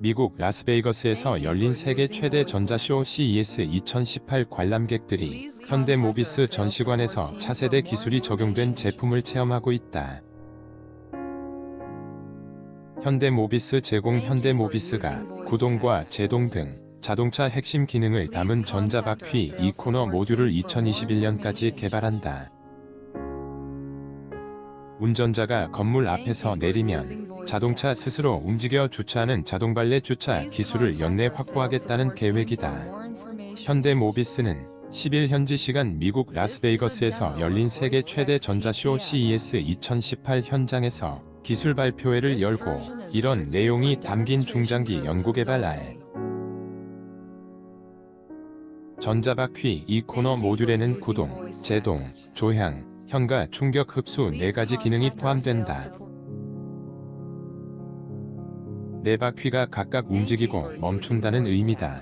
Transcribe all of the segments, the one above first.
미국 라스베이거스에서 열린 세계 최대 전자쇼 CES 2018 관람객들이 현대모비스 전시관에서 차세대 기술이 적용된 제품을 체험하고 있다. 현대모비스 제공 현대모비스가 구동과 제동 등 자동차 핵심 기능을 담은 전자바퀴 이코너 모듈을 2021년까지 개발한다. 운전자가 건물 앞에서 내리면 자동차 스스로 움직여 주차하는 자동발렛 주차 기술을 연내 확보하겠다는 계획이다. 현대모비스는 10일 현지 시간 미국 라스베이거스에서 열린 세계 최대 전자쇼 CES 2018 현장에서 기술 발표회를 열고 이런 내용이 담긴 중장기 연구개발 알 전자바퀴 이 코너 모듈에는 구동, 제동, 조향, 현가 충격 흡수 네 가지 기능이 포함된다. 네 바퀴가 각각 움직이고 멈춘다는 의미다.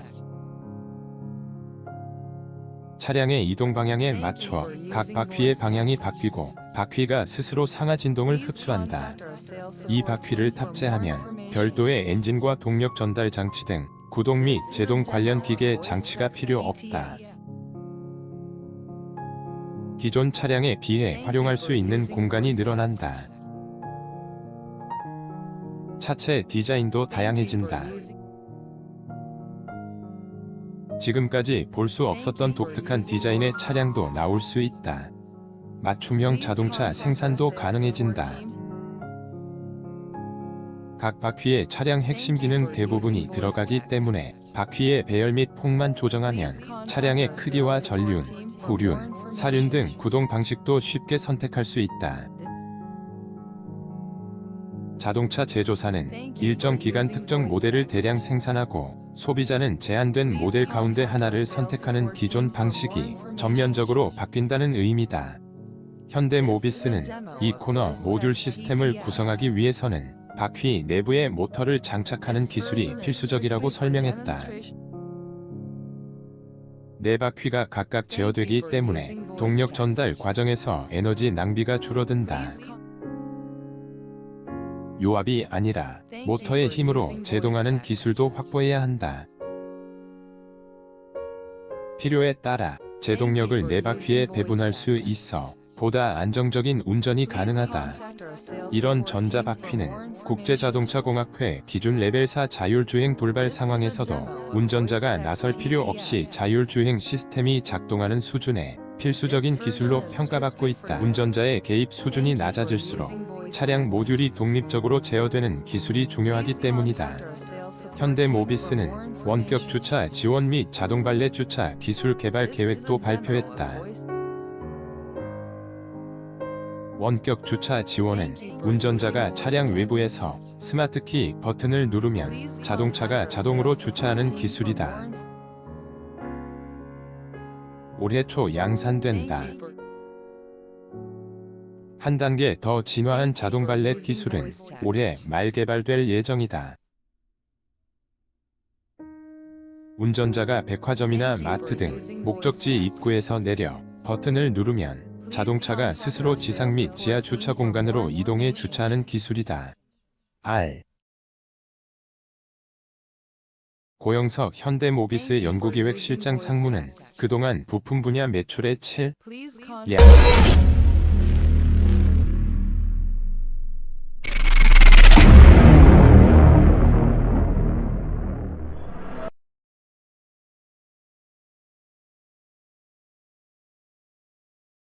차량의 이동 방향에 맞춰 각 바퀴의 방향이 바뀌고 바퀴가 스스로 상하 진동을 흡수한다. 이 바퀴를 탑재하면 별도의 엔진과 동력 전달 장치 등 구동 및 제동 관련 기계 장치가 필요 없다. 기존 차량에 비해 활용할 수 있는 공간이 늘어난다. 차체 디자인도 다양해진다. 지금까지 볼 수 없었던 독특한 디자인의 차량도 나올 수 있다. 맞춤형 자동차 생산도 가능해진다. 각 바퀴의 차량 핵심 기능 대부분이 들어가기 때문에 바퀴의 배열 및 폭만 조정하면 차량의 크기와 전륜, 후륜, 사륜 등 구동 방식도 쉽게 선택할 수 있다. 자동차 제조사는 일정 기간 특정 모델을 대량 생산하고 소비자는 제한된 모델 가운데 하나를 선택하는 기존 방식이 전면적으로 바뀐다는 의미다. 현대 모비스는 이 코너 모듈 시스템을 구성하기 위해서는 바퀴 내부에 모터를 장착하는 기술이 필수적이라고 설명했다. 네 바퀴가 각각 제어되기 때문에 동력 전달 과정에서 에너지 낭비가 줄어든다. 요압이 아니라 모터의 힘으로 제동하는 기술도 확보해야 한다. 필요에 따라 제동력을 네 바퀴에 배분할 수 있어 보다 안정적인 운전이 가능하다. 이런 전자바퀴는 국제자동차공학회 기준 레벨 4 자율주행 돌발 상황에서도 운전자가 나설 필요 없이 자율주행 시스템이 작동하는 수준의 필수적인 기술로 평가받고 있다. 운전자의 개입 수준이 낮아질수록 차량 모듈이 독립적으로 제어되는 기술이 중요하기 때문이다. 현대 모비스는 원격 주차 지원 및 자동 발렛 주차 기술 개발 계획도 발표했다. 원격 주차 지원은 운전자가 차량 외부에서 스마트키 버튼을 누르면 자동차가 자동으로 주차하는 기술이다. 올해 초 양산된다. 한 단계 더 진화한 자동 발렛 기술은 올해 말 개발될 예정이다. 운전자가 백화점이나 마트 등 목적지 입구에서 내려 버튼을 누르면 자동차가 스스로 지상 및 지하 주차 공간으로 이동해 주차하는 기술이다. R. 고영석 현대모비스 연구기획 실장 상무는 그동안 부품 분야 매출의 7, Please 량, contact